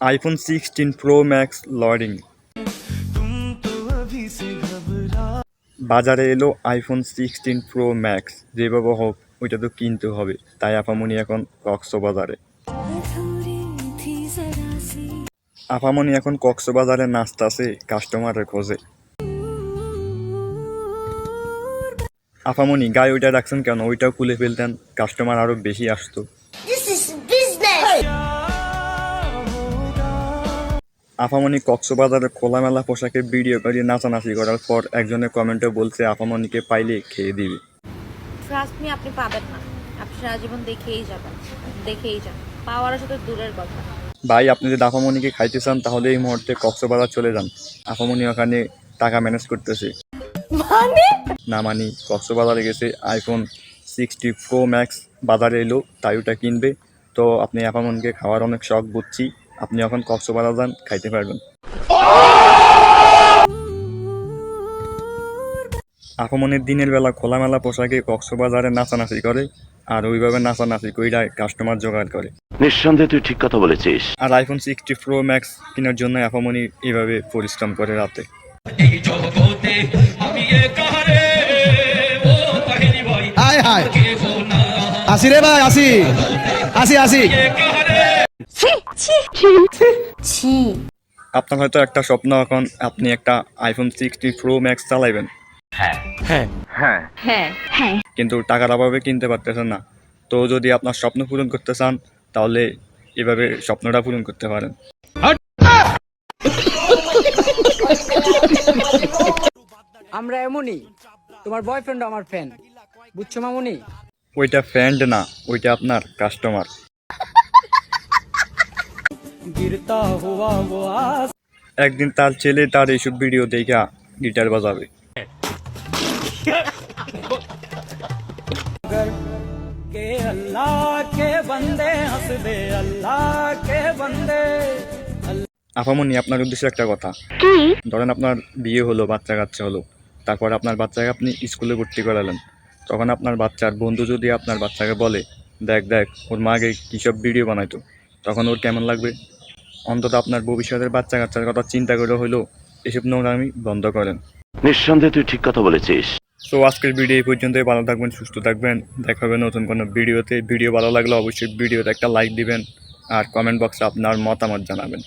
IPhone sixteen pro max লরিং বাজারে এলো আইফোন সিক্সটিন প্রো ম্যাক্স যেভাবে হোক ওইটা তো কিনতে হবে। তাই আপামনি এখন কক্সবাজারে। আপামনি এখন কক্সবাজারে নাচতাছে কাস্টমারের খোঁজে আপামনি গায়ে ওইটা রাখছেন কেন? ওইটাও খুলে ফেলতেন কাস্টমার আরও বেশি আসতো. আপামনি কক্সবাজারে খোলামেলা পোশাকে ভিডিও করে নাচানাচি করার পর একজনে কমেন্টে বলছে আপামনিকে পাইলে খেয়ে দিবে। ট্রাস্ট মি আপনি পাবেন না। আপনি সারা জীবন দেখেই যাবেন। দেখেই যান। পাওয়ার সাথে দূরের কথা। ভাই আপনি যদি আফামনিকে খাইতে চান তাহলে এই মুহূর্তে কক্সবাজার চলে যান। আপামনি ওখানে টাকা ম্যানেজ করতেছে। না মানি কক্সবাজারে গেছে আইফোন সিক্সটি প্রো ম্যাক্স বাজারে এলো তাই ওটা কিনবে। তো আপনি আপামনকে খাওয়ার অনেক শখ বুঝছি। আপনি এখন কক্সবাজার যান খাইতে পারবেন। আপামনের দিনের বেলা খোলামেলা পোশাকে কক্সবাজারে নাচানাচি করে আর ওইভাবে নাচানাচি কইরা কাস্টমার জোগাড় করে। নিঃসন্দেহে তুই ঠিক কথা বলেছিস। আর আইফোন সিক্সটি প্রো ম্যাক্স কেনার জন্য অ্যাপামনি এভাবে পরিশ্রম করে রাতে। হায় হায় আসি রে ভাই আসি। আসি আসি। ছি আপনার হয়তো একটা স্বপ্ন এখন আপনি একটা আইফোন সিক্সটি প্রো ম্যাক্স চালাইবেন। হ্যাঁ। কিন্তু টাকার অভাবে কিনতে পারতেছেন না। তো যদি আপনার স্বপ্ন পূরণ করতে চান তাহলে এভাবে স্বপ্নটা পূরণ করতে পারেন। আমরা এমনই। তোমার বয়ফ্রেন্ড আমার ফ্যান বুঝছ মামুনি? ওইটা ফ্যান্ড না ওইটা আপনার কাস্টমার একদিন তার ছেলে তার এইসব ভিডিও দেখা গিটার বাজাবে। আপামনি আপনার উদ্দেশ্যে একটা কথা। ধরেন আপনার বিয়ে হলো বাচ্চা কাচ্চা হলো। তারপর আপনার বাচ্চাকে আপনি স্কুলে ভর্তি করালেন। তখন আপনার বাচ্চার বন্ধু যদি আপনার বাচ্চাকে বলে দেখ দেখ ওর মা আগে কী সব ভিডিও বানাইতো? তখন ওর কেমন লাগবে? অন্তত আপনার ভবিষ্যতের বাচ্চা কাচ্চার কথা চিন্তা করে হলেও এসব নোংরামি বন্ধ করেন। নিঃসন্দেহে তুই ঠিক কথা বলেছিস। সো আজকের ভিডিও এই পর্যন্তই। ভালো থাকবেন সুস্থ থাকবেন। দেখা হবে নতুন কোনো ভিডিওতে ভিডিও ভালো লাগলে অবশ্যই ভিডিওতে একটা লাইক দিবেন। আর কমেন্ট বক্সে আপনার মতামত জানাবেন।